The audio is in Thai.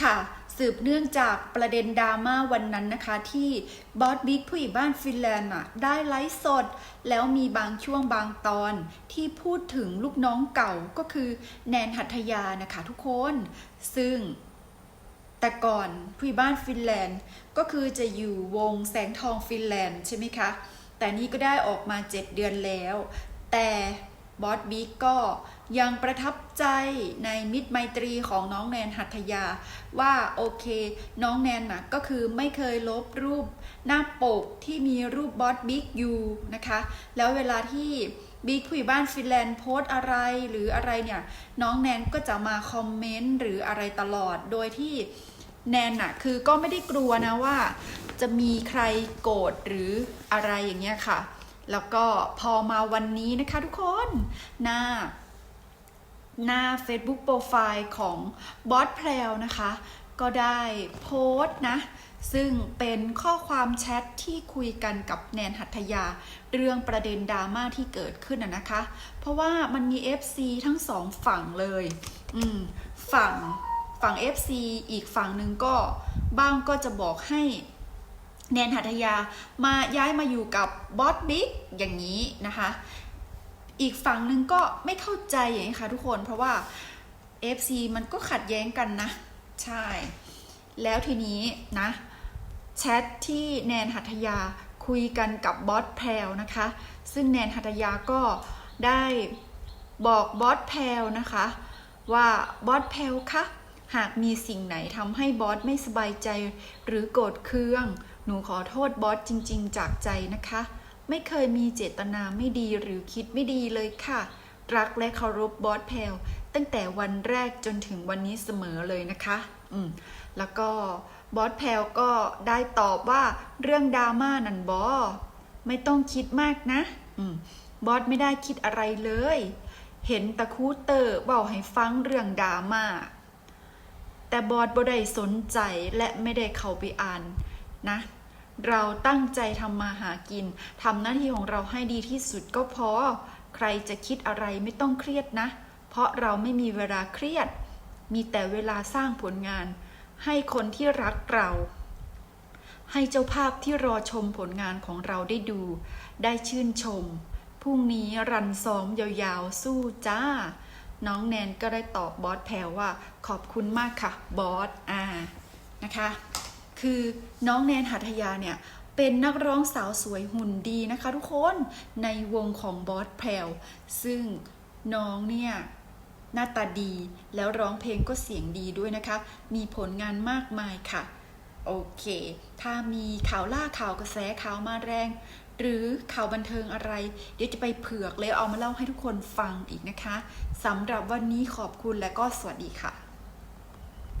ค่ะ สืบเนื่องจากประเด็นดราม่าวันนั้นนะคะ ที่บอสบิ๊กผู้ใหญ่บ้านฟินแลนด์ได้ไลฟ์สด แล้วมีบางช่วงบางตอนที่พูดถึงลูกน้องเก่าก็คือแนนหัตถยานะคะทุกคน ซึ่งแต่ก่อนผู้ใหญ่บ้านฟินแลนด์ก็คือจะอยู่วงแสงทองฟินแลนด์ใช่ไหมคะ แต่นี่ก็ได้ออกมา 7 เดือนแล้ว แต่ บอสบิ๊กก็ยังประทับใจในมิตรไมตรีของน้องแนนหัตถยา ว่าโอเค น้องแนนนะก็คือไม่เคยลบรูปหน้าปกที่มีรูปบอสบิ๊กอยู่นะคะ แล้วเวลาที่บิ๊กผู้ใหญ่บ้านฟินแลนด์โพสอะไรหรืออะไรเนี่ย น้องแนนก็จะมาคอมเมนต์หรืออะไรตลอดโดยที่แนนน่ะคือก็ไม่ได้กลัวนะว่า จะมีใครโกรธหรืออะไรอย่างเงี้ยค่ะ แล้วก็พอมาวันนี้นะคะทุกคนหน้าหน้า Facebook โปรไฟล์ของบอสแพรวนะคะ ก็ได้โพสต์นะ ซึ่งเป็นข้อความแชทที่คุยกันกับแนนหัตถยา เรื่องประเด็นดราม่าที่เกิดขึ้นนะนะคะ เพราะว่ามันมี FC ทั้งสองฝั่งเลย อืม ฝั่งฝั่ง FC อีกฝั่งหนึ่งก็บ้างก็จะบอกให้ แนนหัตถยามาย้ายมาอยู่กับบอสบิ๊กอย่างนี้นะคะ อีกฝั่งหนึ่งก็ไม่เข้าใจอย่างนี้ค่ะทุกคนเพราะว่า FC มันก็ขัดแย้งกันนะ ใช่ แล้วทีนี้นะ แชทที่แนนหัตถยาคุยกันกับบอสแพรวนะคะ ซึ่งแนนหัตถยาก็ได้บอกบอสแพรวนะคะ ว่าบอสแพรวคะหากมีสิ่งไหนทำให้บอสไม่สบายใจหรือโกรธเคือง หนูขอโทษบอสจริง ๆ จากใจนะคะ ไม่เคยมีเจตนาไม่ดีหรือคิดไม่ดีเลยค่ะ รักและเคารพบอสแพรวตั้งแต่วันแรกจนถึงวันนี้เสมอเลยนะคะ อืม แล้วก็บอสแพรวก็ได้ตอบว่าเรื่องดราม่านั่นบอไม่ต้องคิดมากนะ อืม บอสไม่ได้คิดอะไรเลย เห็นตะคูเตอร์บอกให้ฟังเรื่องดราม่าแต่บอสบ่ได้สนใจและไม่ได้เข้าไปอ่าน นะ เราตั้งใจทำมาหากินทำหน้าที่ของเราให้ดีที่สุดก็พอ ใครจะคิดอะไรไม่ต้องเครียดนะ เพราะเราไม่มีเวลาเครียด มีแต่เวลาสร้างผลงาน ให้คนที่รักเรา ให้เจ้าภาพที่รอชมผลงานของเราได้ดู ได้ชื่นชมพรุ่งนี้รันซ้อมยาวๆ สู้จ้า น้องแนนก็ได้ตอบบอสแพรวว่าขอบคุณมากค่ะ บอส อ่า นะคะ คือน้องแนนหัตยาเนี่ยเป็นนักร้องสาวสวยหุ่นดีนะคะทุกคนในวงของบอสแพรวซึ่งน้องเนี่ยหน้าตาดีแล้วร้องเพลงก็เสียงดีด้วยนะคะ มีผลงานมากมายค่ะ โอเค ถ้ามีข่าวล่าข่าวกระแสข่าวมาแรง หรือข่าวบันเทิงอะไร เดี๋ยวจะไปเผือกแล้วเอามาเล่าให้ทุกคนฟังอีกนะคะสำหรับวันนี้ขอบคุณและก็สวัสดีค่ะ